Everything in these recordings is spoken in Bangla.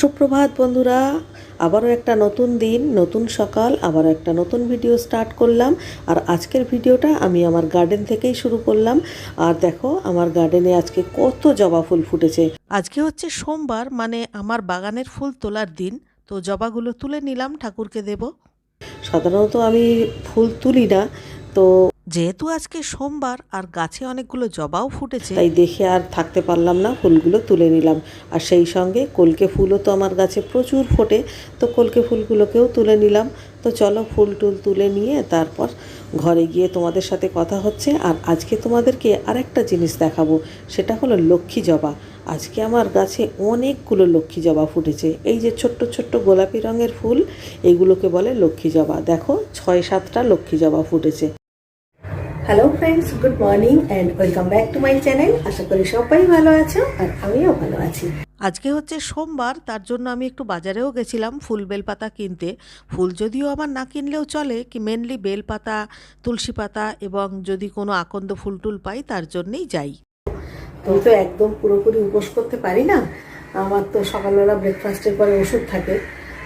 সুপ্রভাত বন্ধুরা, আবারও একটা নতুন দিন, নতুন সকাল, আবারও একটা নতুন ভিডিও স্টার্ট করলাম। আর আজকের ভিডিওটা আমি আমার গার্ডেন থেকেই শুরু করলাম। আর দেখো, আমার গার্ডেনে আজকে কত জবা ফুল ফুটেছে। আজকে হচ্ছে সোমবার মানে আমার বাগানের ফুল তোলার দিন। তো জবাগুলো তুলে নিলাম, ঠাকুরকে দেব। সাধারণত আমি ফুল তুলি না। তো যেহেতু আজকে সোমবার আর গাছে অনেকগুলো জবাও ফুটেছে, তাই দেখে আর থাকতে পারলাম না, ফুলগুলো তুলে নিলাম। আর সেই সঙ্গে কলকে ফুলও তো আমার গাছে প্রচুর ফোটে, তো কলকে ফুলগুলোকেও তুলে নিলাম। তো চলো ফুল টুল তুলে নিয়ে তারপর ঘরে গিয়ে তোমাদের সাথে কথা হচ্ছে। আর আজকে তোমাদেরকে আরেকটা জিনিস দেখাবো, সেটা হলো লক্ষ্মী জবা। আজকে আমার গাছে অনেকগুলো লক্ষ্মী জবা ফুটেছে। এই যে ছোট্ট ছোট্ট গোলাপি রঙের ফুল, এগুলোকে বলে লক্ষ্মী জবা। দেখো, ছয় সাতটা লক্ষ্মী জবা ফুটেছে। Hello friends good morning and welcome back to my channel আশা করি সবাই ভালো আছো আর আমিও ভালো আছি। আজকে হচ্ছে সোমবার তার জন্য আমি একটু বাজারেও গেছিলাম ফুল বেলপাতা কিনতে। ফুল যদিও আমার না কিনলেও চলে কি মেনলি বেলপাতা তুলসী পাতা এবং যদি কোনো আকন্দ ফুল টুল পাই তার জন্যেই যাই। আমি তো একদম পুরোপুরি উপোস করতে পারি না। আমার তো সকালবেলা ব্রেকফাস্টের পরে ওষুধ থাকে।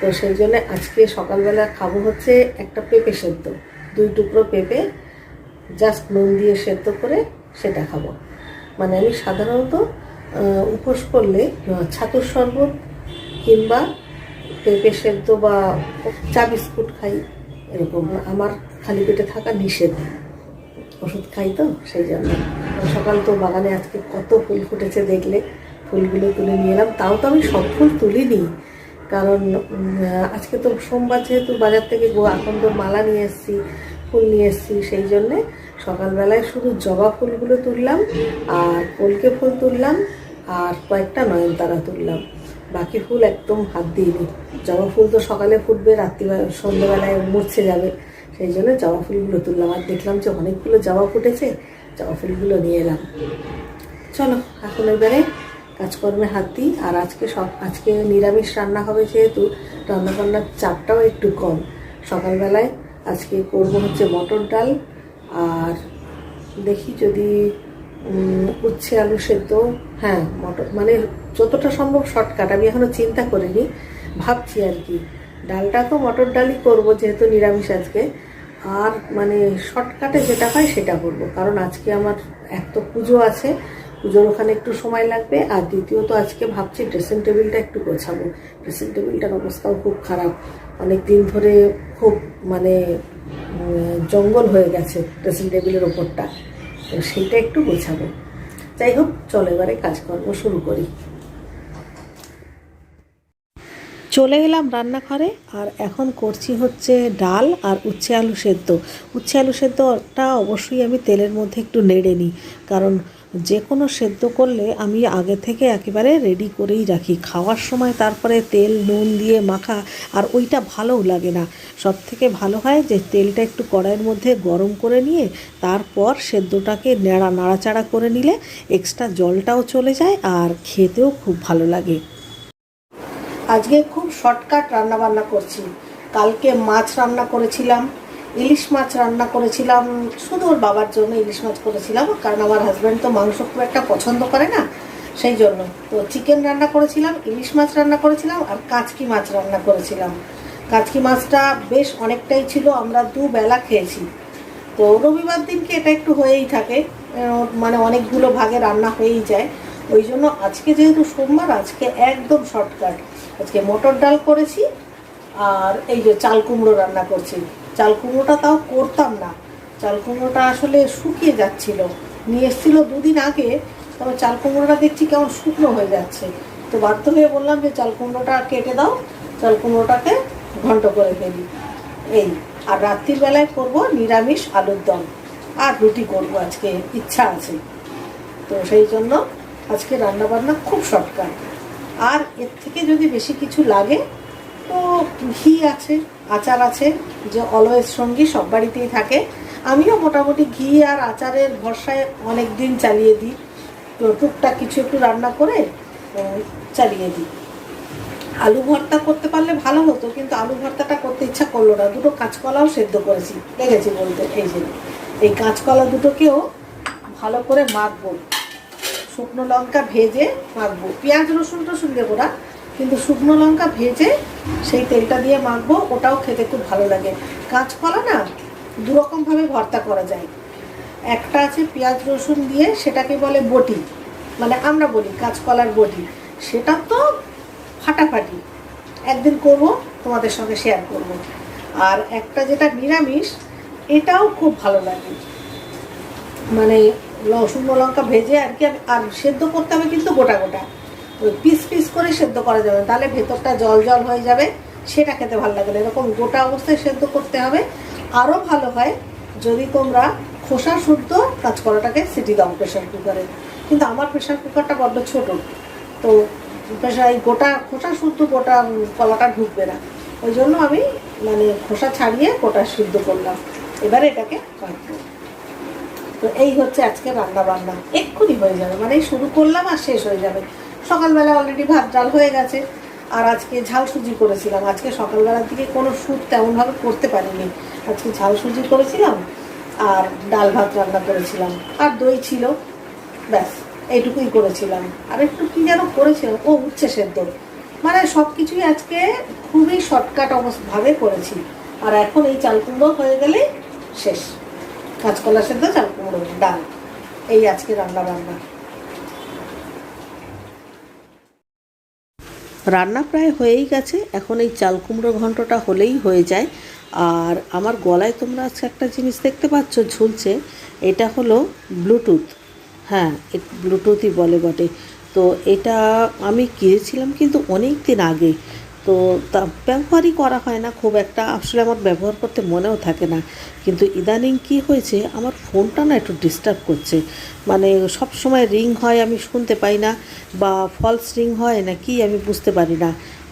তো সেই জন্য আজকে সকালবেলা খাব হচ্ছে একটা পেঁপে সেদ্ধ। দুই টুকরো পেঁপে জাস্ট নুন দিয়ে সেদ্ধ করে সেটা খাব মানে আমি সাধারণত উপোস করলে ছাতুর শরবত কিংবা পেঁপে সেদ্ধ বা চা বিস্কুট খাই, এরকম আমার খালি পেটে থাকা নিষেধ। ওষুধ খাই তো, সেই জন্য। সকাল তো বাগানে আজকে কত ফুল ফুটেছে দেখলে, ফুলগুলো তুলে নিয়ে এলাম। তাও তো আমি সব ফুল তুলিনি, কারণ আজকে তো সোমবার যেহেতু বাজার থেকে গো আকন্দর মালা নিয়ে এসেছি ফুল নিয়ে এসেছি সেই জন্যে। সকালবেলায় শুধু জবা ফুলগুলো তুললাম আর কলকে ফুল তুললাম আর কয়েকটা নয়নতারা তুললাম। বাকি ফুল একদম হাত দিইনি। জবা ফুল তো সকালে ফুটবে, রাত্রিবেলা, সন্ধ্যেবেলায় মুছছে যাবে। সেই জন্য জবা ফুলগুলো তুললাম আর দেখলাম যে অনেকগুলো জবা ফুটেছে, জবা ফুলগুলো নিয়ে এলাম। চলো, এখন এবারে কাজকর্মে হাত দিই। আর আজকে সব, আজকে নিরামিষ রান্না হবে যেহেতু রান্নাবান্নার চাপটাও একটু কম। সকালবেলায় আজকে করব হচ্ছে মটর ডাল। আর দেখি যদি উচ্ছে আলু সেদ্ধ। হ্যাঁ মটর মানে যতটা সম্ভব শর্টকাট। আমি এখনও চিন্তা করিনি, ভাবছি আর কি। ডালটা তো মটর ডালই করব, যেহেতু নিরামিষ আজকে। আর মানে শর্টকাটে যেটা হয় সেটা করব। কারণ আজকে আমার এক তো পুজো আছে পুজোর ওখানে একটু সময় লাগবে, আর দ্বিতীয়ত আজকে ভাবছি ড্রেসিং টেবিলটা একটু গোছাবো। ড্রেসিং টেবিলটার অবস্থাও খুব খারাপ। অনেক দিন ধরে খুব মানে জঙ্গল হয়ে গেছে ড্রেসিং টেবিলের ওপরটা। তো সেইটা একটু গোছাবো। যাই হোক, চলো এবারে কাজকর্ম শুরু করি। চলে এলাম রান্নাঘরে, আর এখন করছি হচ্ছে ডাল আর উচ্ছে আলু সেদ্ধ। উচ্ছে আলু সেদ্ধটা অবশ্যই আমি তেলের মধ্যে একটু নেড়ে নিই, কারণ যে কোনো সেদ্ধ করলে আমি আগে থেকে একেবারে রেডি করেই রাখি। খাওয়ার সময় তারপরে তেল, নুন দিয়ে মাখা আর ওইটা ভালোও লাগে না। সব থেকে ভালো হয় যে তেলটা একটু কড়াইয়ের মধ্যে গরম করে নিয়ে তারপর সেদ্ধটাকে নেড়া নাড়াচাড়া করে নিলে এক্সট্রা জলটাও চলে যায় আর খেতেও খুব ভালো লাগে। আজকে খুব শর্টকাট রান্না বান্না করছি। কালকে মাছ রান্না করেছিলাম। ইলিশ মাছ রান্না করেছিলাম। শুধু ওর বাবার জন্য ইলিশ মাছ করেছিলাম, কারণ আমার হাজব্যান্ড তো মাংস খুব একটা পছন্দ করে না, সেই জন্য। তো চিকেন রান্না করেছিলাম, ইলিশ মাছ রান্না করেছিলাম, আর কাচকি মাছ রান্না করেছিলাম। কাচকি মাছটা বেশ অনেকটাই ছিল, আমরা দুবেলা খেয়েছি। তো রবিবার দিনকে এটা একটু হয়েই থাকে মানে অনেকগুলো ভাগে রান্না হয়েই যায়। ওই জন্য আজকে যেহেতু সোমবার, আজকে একদম শর্টকাট আজকে মটর ডাল করেছি, আর এই যে চাল কুমড়ো রান্না করছি। চাল কুমড়োটা তাও করতাম না। চাল কুমড়োটা আসলে শুকিয়ে যাচ্ছিল। নিয়ে এসেছিল দুদিন আগে। তবে চাল কুমড়োটা দেখছি কেমন শুকনো হয়ে যাচ্ছে। তো বাধ্য হয়ে বললাম যে, চাল কুমড়োটা কেটে দাও। চাল কুমড়োটাকে ঘন্ট করে ফেলি। এই, আর রাত্রির বেলায় করব নিরামিষ আলুর দম। আর রুটি করব আজকে, ইচ্ছা আছে। তো সেই জন্য আজকে রান্না বান্না খুব শর্টকাট। আর এর থেকে যদি বেশি কিছু লাগে তো ঘি আছে, আচার আছে, যে অলওয়েজ সঙ্গী সব বাড়িতেই থাকে। আমিও মোটামুটি ঘি আর আচারের ভরসায় অনেক দিন চালিয়ে দিই। তো টুকটাক কিছু একটু রান্না করে চালিয়ে দিই। আলু ভর্তা করতে পারলে ভালো হতো, কিন্তু আলু ভর্তাটা করতে ইচ্ছা করল না। দুটো কাঁচকলাও সেদ্ধ করেছি, লেগেছি বলতে, এই যে। এই কাঁচকলা দুটোকেও ভালো করে মাখবো। শুকনো লঙ্কা ভেজে মাখবো। পেঁয়াজ রসুন টসুন দেবো না কিন্তু শুকনো লঙ্কা ভেজে সেই তেলটা দিয়ে মাখবো, ওটাও খেতে খুব ভালো লাগে। কাঁচকলা না দুরকমভাবে ভর্তা করা যায়। একটা আছে পেঁয়াজ রসুন দিয়ে, সেটাকে বলে বটি। মানে আমরা বলি কাঁচকলার বটি। সেটা তো ফাটাফাটি। একদিন করব, তোমাদের সঙ্গে শেয়ার করব। আর একটা যেটা নিরামিষ, এটাও খুব ভালো লাগে। মানে শুকনো লঙ্কা ভেজে আর কি আর সেদ্ধ করতে হবে কিন্তু গোটা গোটা। পিস পিস করে সেদ্ধ করা যাবে তাহলে ভেতরটা জল জল হয়ে যাবে, সেটা খেতে ভালো লাগে এরকম গোটা অবস্থায় সেদ্ধ করতে হবে। আরও ভালো হয় যদি তোমরা খোসা শুদ্ধ কাঁচকলাটাকে সিটি দাও প্রেশার কুকারে। কিন্তু আমার প্রেশার কুকারটা বড্ড ছোট, তো প্রেশার এই গোটা খোসা শুদ্ধ গোটা কলাটা ঢুকবে না। ওই জন্য আমি মানে খোসা ছাড়িয়ে গোটা সিদ্ধ করলাম। এবারে এটাকে কাটবো। তো এই হচ্ছে আজকে রান্না বান্না। এক্ষুনি হয়ে যাবে মানে শুরু করলাম আর শেষ হয়ে যাবে। সকালবেলা অলরেডি ভাত, ডাল হয়ে গেছে। আর আজকে ঝাল সুজি করেছিলাম। আজকে সকালবেলার দিকে কোনো স্যুপ তেমনভাবে করতে পারিনি। আজকে ঝাল সুজি করেছিলাম আর ডাল ভাত রান্না করেছিলাম। আর দই ছিল, ব্যাস, এইটুকুই করেছিলাম। আর একটু কি যেন করেছিলাম, ও উচ্ছে সেদ্ধ। মানে সব কিছুই আজকে খুবই শর্টকাট অবস্থাভাবে করেছি। আর এখন এই চাল কুমড়ো হয়ে গেলে শেষ। কাঁচকলা সেদ্ধ, চাল কুমড়ো, ডাল। এই আজকে রান্না বান্না রান্না প্রায় হয়েই গেছে। এখন এই চাল কুমড়ো ঘন্টটা হলেই হয়ে যায়। আর আমার গলায় তোমরা আজকে একটা জিনিস দেখতে পাচ্ছ, ঝুলছে। এটা হলো ব্লুটুথ। হ্যাঁ ব্লুটুথই বলে বটে। তো এটা আমি কিনেছিলাম কিন্তু অনেক দিন আগে। তো তা ব্যবহারই করা হয় না, খুব একটা আসলে আমার ব্যবহার করতে মনেও থাকে না। কিন্তু ইদানিং কি হয়েছে, আমার ফোনটা না একটু ডিস্টার্ব করছে। মানে সব সময় রিং হয়, আমি শুনতে পাই না, বা ফলস রিং হয় না কি আমি বুঝতে পারি না।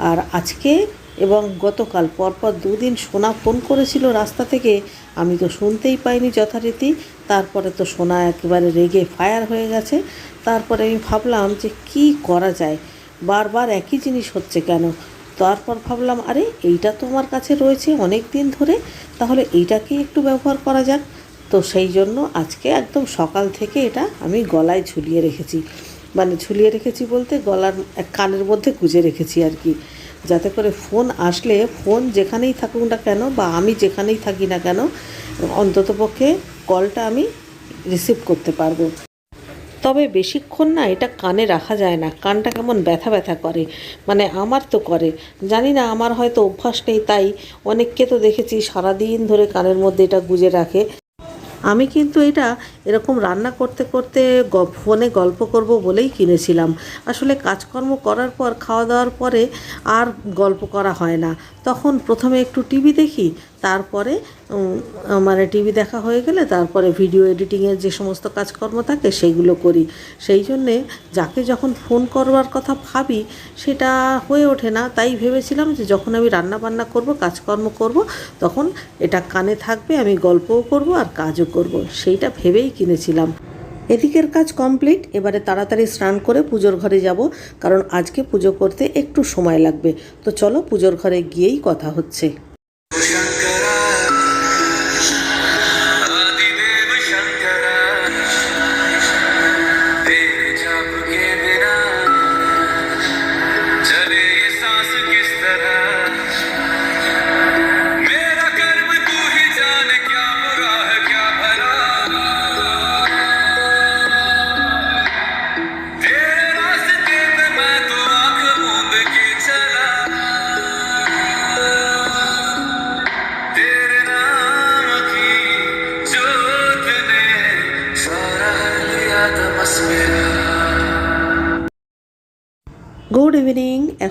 আর আজকে এবং গতকাল পরপর দুদিন সোনা ফোন করেছিল রাস্তা থেকে, আমি তো শুনতেই পাইনি যথারীতি। তারপরে তো সোনা একেবারে রেগে ফায়ার হয়ে গেছে। তারপরে আমি ভাবলাম যে কি করা যায়? বারবার একই জিনিস হচ্ছে কেন? তারপর ভাবলাম, আরে, এইটা তো আমার কাছে রয়েছে অনেক দিন ধরে, তাহলে এইটাকেই একটু ব্যবহার করা যাক। তো সেই জন্য আজকে একদম সকাল থেকে এটা আমি গলায় ঝুলিয়ে রেখেছি। মানে ঝুলিয়ে রেখেছি বলতে গলার এক কানের মধ্যে গুজে রেখেছি আর কি। যাতে করে ফোন আসলে ফোন যেখানেই থাকুক না কেন বা আমি যেখানেই থাকি না কেন, অন্ততপক্ষে কলটা আমি রিসিভ করতে পারব। তবে বেশিক্ষণ না এটা কানে রাখা যায় না। কানটা কেমন ব্যথা ব্যথা করে। মানে আমার তো করে। জানি না, আমার হয়তো অভ্যাস নেই, তাই অনেককে তো দেখেছি সারাদিন ধরে কানের মধ্যে এটা গুজে রাখে। আমি কিন্তু এটা এরকম রান্না করতে করতে ফোনে গল্প করব বলেই কিনেছিলাম। আসলে কাজকর্ম করার পর, খাওয়া দাওয়ার পরে আর গল্প করা হয় না। তখন প্রথমে একটু টিভি দেখি, তারপরে মানে টিভি দেখা হয়ে গেলে তারপরে ভিডিও এডিটিংয়ের যে সমস্ত কাজকর্ম থাকে সেইগুলো করি। সেই জন্যে যাকে যখন ফোন করবার কথা ভাবি, সেটা হয়ে ওঠে না। তাই ভেবেছিলাম যে যখন আমি রান্না বান্না করব, কাজকর্ম করব, তখন এটা কানে থাকবে, আমি গল্পও করব আর কাজও করব। সেইটা ভেবেই কিনেছিলাম। এদিকের কাজ কমপ্লিট, এবারে তাড়াতাড়ি স্নান করে পুজোর ঘরে যাব, কারণ আজকে পুজো করতে একটু সময় লাগবে। তো চলো পুজোর ঘরে গিয়েই কথা হচ্ছে।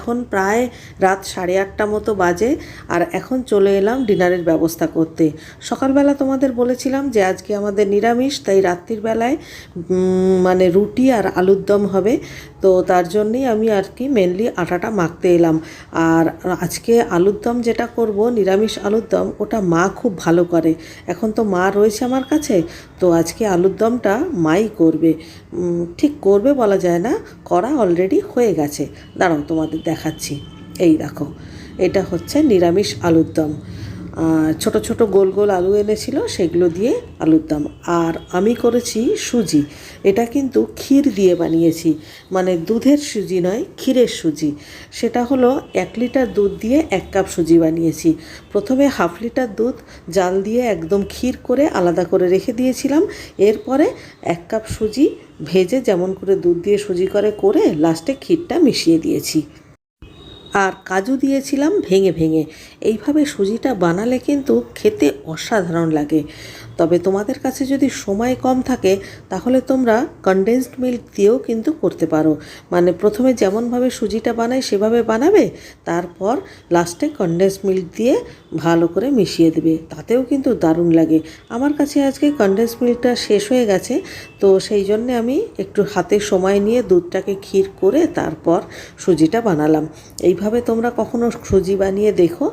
এখন প্রায় রাত সাড়ে আটটা মতো বাজে আর এখন চলে এলাম ডিনারের ব্যবস্থা করতে। সকালবেলা তোমাদের বলেছিলাম যে আজকে আমাদের নিরামিষ, তাই রাত্রির বেলায় মানে রুটি আর আলুর দম হবে। তো তার জন্যই আমি আর কি মেনলি আটাটা মাখতে এলাম। আর আজকে আলুর দম যেটা করব, নিরামিষ আলুর দম, ওটা মা খুব ভালো করে। এখন তো মা রয়েছে আমার কাছে, তো আজকে আলুর দমটা মাই করবে। ঠিক করবে বলা যায় না, করা অলরেডি হয়ে গেছে। দাঁড়াও তোমাদের দেখাচ্ছি। এই দেখো, এটা হচ্ছে নিরামিষ আলুর দম। ছোট ছোট গোল গোল আলু এনেছিল, সেগুলো দিয়ে আলুর দম। আর আমি করেছি সুজি। এটা কিন্তু ক্ষীর দিয়ে বানিয়েছি। মানে দুধের সুজি নয়, ক্ষীরের সুজি। সেটা হলো এক লিটার দুধ দিয়ে এক কাপ সুজি বানিয়েছি। প্রথমে হাফ লিটার দুধ, জাল দিয়ে একদম ক্ষীর করে আলাদা করে রেখে দিয়েছিলাম। এরপরে এক কাপ সুজি ভেজে যেমন করে দুধ দিয়ে সুজি করে করে লাস্টে ক্ষীরটা মিশিয়ে দিয়েছি। আর কাজু দিয়েছিলাম ভেঙে ভেঙে। এইভাবে সুজিটা বানালে কিন্তু খেতে অসাধারণ লাগে। তবে তোমাদের কাছে যদি সময় কম থাকে, তাহলে তোমরা কনডেন্সড মিল্ক দিয়েও কিন্তু করতে পারো। মানে প্রথমে যেমনভাবে সুজিটা বানাই সেভাবে বানাবে, তারপর লাস্টে কনডেন্সড মিল্ক দিয়ে ভালো করে মিশিয়ে দেবে। তাতেও কিন্তু দারুণ লাগে। আমার কাছে আজকে কনডেন্স মিল্কটা শেষ হয়ে গেছে, তো সেই জন্যে আমি একটু হাতে সময় নিয়ে দুধটাকে ক্ষীর করে তারপর সুজিটা বানালাম। এইভাবে তোমরা কখনো সুজি বানিয়ে দেখো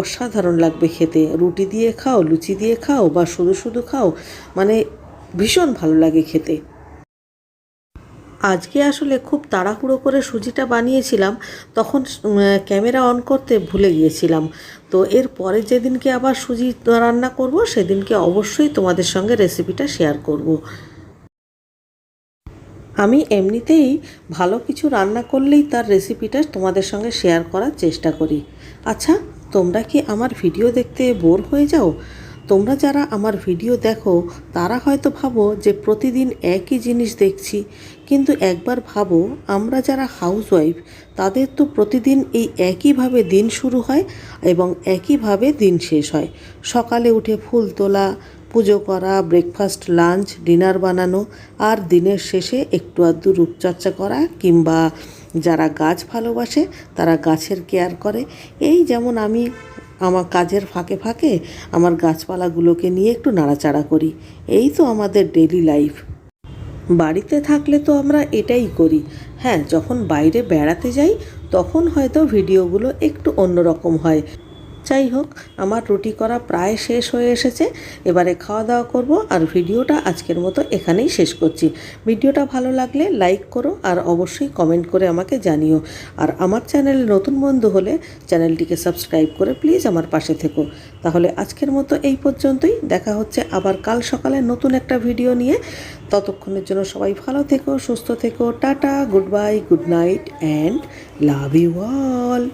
অসাধারণ লাগবে খেতে। রুটি দিয়ে খাও, লুচি দিয়ে খাও বা শুধু শুধু খাও মানে ভীষণ ভালো লাগে খেতে। আজকে আসলে খুব তাড়াহুড়ো করে সুজিটা বানিয়েছিলাম, তখন ক্যামেরা অন করতে ভুলে গিয়েছিলাম। তো এর পরে যেদিনকে আবার সুজি রান্না করব, সেদিনকে অবশ্যই তোমাদের সঙ্গে রেসিপিটা শেয়ার করব। আমি এমনিতেই ভালো কিছু রান্না করলেই তার রেসিপিটা তোমাদের সঙ্গে শেয়ার করার চেষ্টা করি। আচ্ছা তোমরা কি আমার ভিডিও দেখতে বোর হয়ে যাও? তোমরা যারা আমার ভিডিও দেখো, তারা হয়তো ভাবো যে প্রতিদিন একই জিনিস দেখছি। কিন্তু একবার ভাবো, আমরা যারা হাউসওয়াইফ তাদের তো প্রতিদিন এই একইভাবে দিন শুরু হয় এবং একইভাবে দিন শেষ হয়। সকালে উঠে ফুল তোলা, পুজো করা ব্রেকফাস্ট লাঞ্চ ডিনার বানানো, আর দিনের শেষে একটু আধটু রূপচর্চা করা কিংবা যারা গাছ ভালোবাসে, তারা গাছের কেয়ার করে। এই যেমন আমি আমার কাজের ফাঁকে ফাঁকে আমার গাছপালাগুলোকে নিয়ে একটু নাড়াচাড়া করি। এই তো আমাদের ডেলি লাইফ বাড়িতে থাকলে তো আমরা এটাই করি। হ্যাঁ যখন বাইরে বেড়াতে যাই, তখন হয়তো ভিডিওগুলো একটু অন্যরকম হয়। যাই হোক, আমার রুটি করা প্রায় শেষ হয়ে এসেছে। এবারে খাওয়া দাওয়া করব আর ভিডিওটা আজকের মতো এখানেই শেষ করছি। ভিডিওটা ভালো লাগলে লাইক করো আর অবশ্যই কমেন্ট করে আমাকে জানিও। আর আমার চ্যানেলে নতুন বন্ধু হলে চ্যানেলটিকে সাবস্ক্রাইব করে প্লিজ আমার পাশে থেকো। তাহলে আজকের মতো এই পর্যন্তই। দেখা হচ্ছে আবার কাল সকালে নতুন একটা ভিডিও নিয়ে। ততক্ষণের জন্য সবাই ভালো থেকো, সুস্থ থেকো, tata, good bye, good night, and love you all.